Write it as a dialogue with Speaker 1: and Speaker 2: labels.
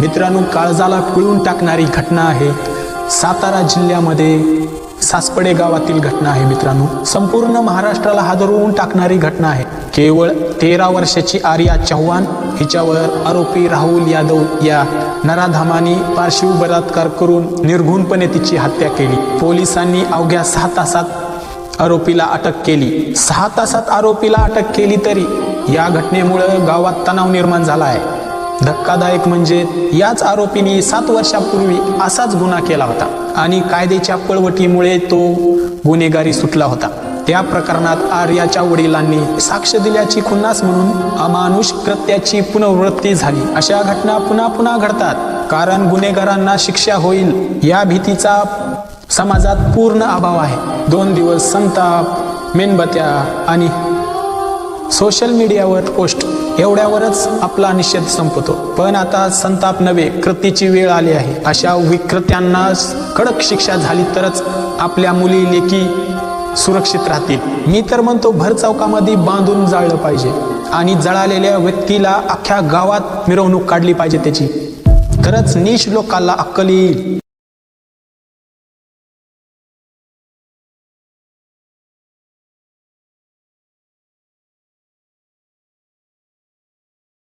Speaker 1: मित्रांनो काळजाला पिळून टाकणारी घटना आहे. सातारा जिल्ह्यामध्ये सासपडे गावातील घटना आहे मित्रांनो. संपूर्ण महाराष्ट्राला हादरवून टाकणारी घटना आहे. केवळ तेरा वर्षाची आर्या चव्हाण हिच्यावर आरोपी राहुल यादव या नराधामाने पार्श्व बलात्कार करून निर्घुणपणे तिची हत्या केली. पोलिसांनी अवघ्या सहा तासात आरोपीला अटक केली. सहा तासात आरोपीला अटक केली तरी या घटनेमुळं गावात तणाव निर्माण झाला आहे. धक्कादायक म्हणजे याच आरोपीने सात वर्षापूर्वी असाच गुन्हा केला होता आणि कायद्याच्या पळवटीमुळे तो गुन्हेगारी सुटला होता. त्या प्रकरणात आर्याच्या वडिलांनी साक्ष दिल्याची खुन्नास म्हणून अमानुष कृत्याची पुनरावृत्ती झाली. अशा घटना पुन्हा पुन्हा घडतात. कारण गुन्हेगारांना शिक्षा होईल या भीतीचा समाजात पूर्ण अभाव आहे. दोन दिवस संताप मेणबत्या आणि सोशल मीडियावर पोस्ट एवढ्यावरच आपला निषेध संपतो. पण आता संताप नव्हे कृतीची वेळ आली आहे. अशा विकृत्यांना कडक शिक्षा झाली तरच आपल्या मुली लेकी सुरक्षित राहतील. मी तर म्हणतो भर चौकामध्ये बांधून जाळलं पाहिजे. आणि जळालेल्या व्यक्तीला अख्ख्या गावात मिरवणूक काढली पाहिजे त्याची. तरच नीच लोकांना अक्कल येईल.